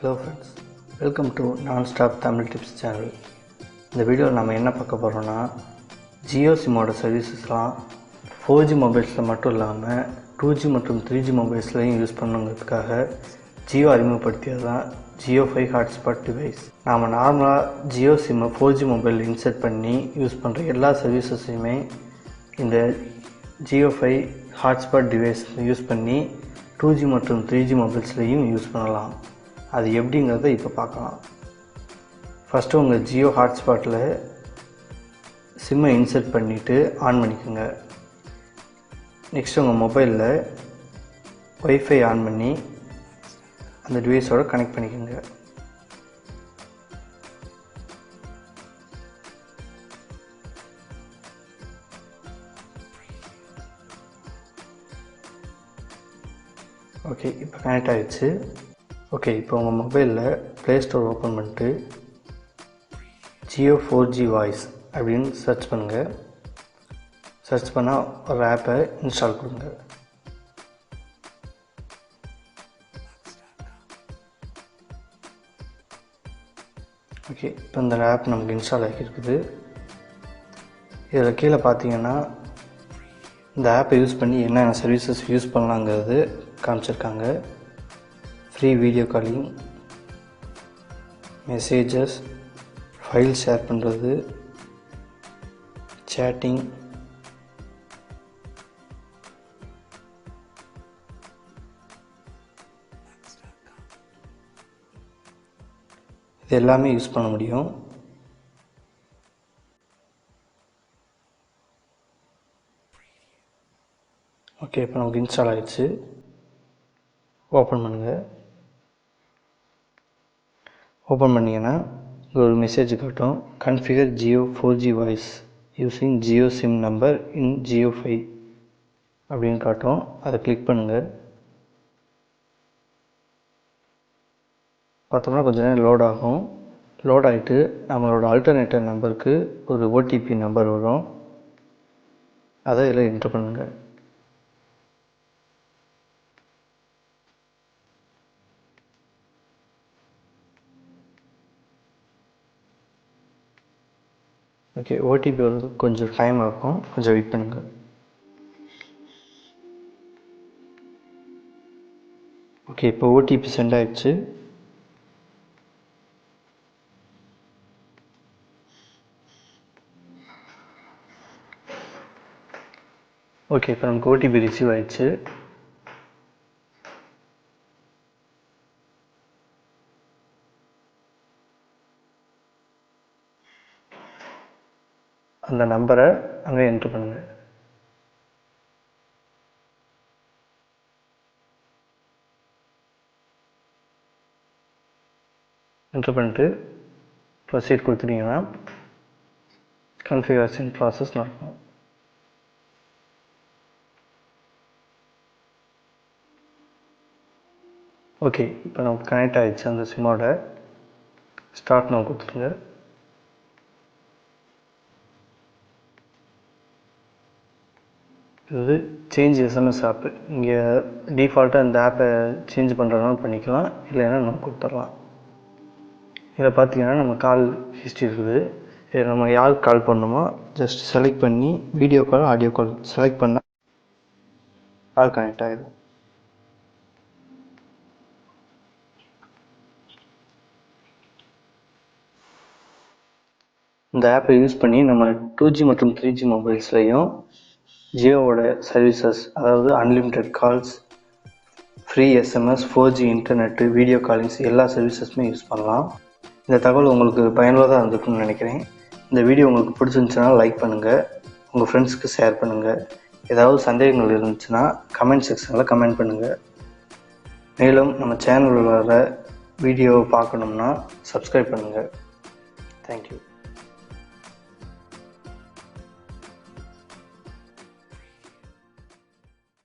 Hello friends welcome to நான் stop Tamil tips channel இந்த வீடியோவில் நம்ம என்ன பார்க்க போகிறோம்னா ஜியோ சிம்மோட சர்வீசஸ்லாம் ஃபோர் ஜி மொபைல்ஸில் மட்டும் இல்லாமல் டூ ஜி மற்றும் த்ரீ ஜி மொபைல்ஸ்லையும் யூஸ் பண்ணுங்கிறதுக்காக ஜியோ அறிமுகப்படுத்தியது தான் ஜியோ ஃபைவ் ஹாட்ஸ்பாட் டிவைஸ் நாம் நார்மலாக ஜியோ சிம்மை ஃபோர் ஜி மொபைல் இன்செர்ட் பண்ணி யூஸ் பண்ணுற எல்லா சர்வீசஸையுமே இந்த Jio five hotspot device use பண்ணி டூ ஜி மற்றும் த்ரீ ஜி மொபைல்ஸ்லேயும் யூஸ் பண்ணலாம். அது எப்படிங்கிறத இப்போ பார்க்கலாம். ஃபஸ்ட்டு உங்கள் ஜியோ ஹாட்ஸ்பாட்டில் சிம்மை இன்சர்ட் பண்ணிவிட்டு ஆன் பண்ணிக்கோங்க. நெக்ஸ்ட் உங்கள் மொபைலில் ஒய்ஃபை ஆன் பண்ணி அந்த டிவைஸோட கனெக்ட் பண்ணிக்கோங்க. ஓகே இப்போ கனெக்ட் ஆகிடுச்சு ஓகே இப்போ உங்கள் மொபைலில் ப்ளே ஸ்டோர் ஓப்பன் பண்ணிட்டு ஜியோ ஃபோர் ஜி வாய்ஸ் அப்படின்னு சர்ச் பண்ணுங்கள் சர்ச் பண்ணால் ஒரு ஆப்பை இன்ஸ்டால் கொடுங்க ஓகே இப்போ இந்த ஆப் நமக்கு இன்ஸ்டால் ஆகியிருக்குது இதில் கீழே பார்த்தீங்கன்னா இந்த ஆப்பை யூஸ் பண்ணி என்னென்ன சர்வீசஸ் யூஸ் பண்ணலாங்கிறது காமிச்சிருக்காங்க. Free video calling messages file share பண்ணுறது சேட்டிங் இது எல்லாமே யூஸ் பண்ண முடியும். ஓகே இப்போ நமக்கு இன்ஸ்டால் ஆகிடுச்சு ஓப்பன் பண்ணுங்கள் ஓப்பன் பண்ணிங்கன்னா ஒரு மெசேஜ் காட்டும். Configure Jio four G voice using Jio sim number in Jio five அப்படின்னு காட்டும். அதை கிளிக் பண்ணுங்கள் பார்த்தோம்னா கொஞ்ச நேரம் லோட் ஆகும். லோட் ஆகிட்டு நம்மளோட ஆல்டர்னேட்டர் நம்பருக்கு ஒரு ஓடிபி நம்பர் வரும். அதை இதில் என்ட்ரு பண்ணுங்கள் ஓகே ஓடிபி வருது கொஞ்சம் டைம் ஆகும். கொஞ்சம் வெயிட் பண்ணுங்கள் ஓகே இப்போ ஓடிபி சென்ட் ஆயிடுச்சு. ஓகே இப்போ நமக்கு ஓடிபி ரிசீவ் ஆயிடுச்சு. அந்த நம்பரை அங்கே என்ட்ரு பண்ணுங்கள் என்ட்ரு பண்ணிட்டு ப்ரொசீட் கொடுத்துட்டீங்கன்னா கன்ஃபிகரேஷன் ப்ராசஸ் நடக்கும். ஓகே இப்போ நமக்கு கனெக்ட் ஆகிடுச்சு அந்த சிம்மோட ஸ்டார்ட் நம்ம கொடுத்துருங்க. இது சேஞ்ச் எஸ்எம்எஸ் ஆப்பு இங்கே டிஃபால்ட்டாக இந்த ஆப்பை சேஞ்ச் பண்ணுறதுனாலும் பண்ணிக்கலாம். இல்லைன்னா நம்ம கொடுத்துடலாம். இதில் பார்த்தீங்கன்னா நம்ம கால் ஹிஸ்ட்ரி இருக்குது. இதில் நம்ம யாருக்கு கால் பண்ணணுமோ ஜஸ்ட் செலக்ட் பண்ணி video call audio call select பண்ணால் கால் கனெக்ட் ஆகிடும் இந்த ஆப்பை யூஸ் பண்ணி நம்ம டூ ஜி மற்றும் த்ரீ ஜி மொபைல்ஸ்லையும் ஜியோவோட சர்வீசஸ் அதாவது unlimited calls free SMS four G internet video callings எல்லா சர்வீசஸுமே யூஸ் பண்ணலாம். இந்த தகவல் உங்களுக்கு பயனுள்ளதாக இருந்திருக்கும்னு நினைக்கிறேன். இந்த வீடியோ உங்களுக்கு பிடிச்சிருந்துச்சுன்னா லைக் பண்ணுங்கள் உங்கள் ஃப்ரெண்ட்ஸ்க்கு ஷேர் பண்ணுங்கள் ஏதாவது சந்தேகங்கள் இருந்துச்சுன்னா கமெண்ட் செக்ஷனில் கமெண்ட் பண்ணுங்கள் மேலும் நம்ம சேனலில் வர வீடியோவை பார்க்கணும்னா சப்ஸ்கிரைப் பண்ணுங்கள் தேங்க்யூ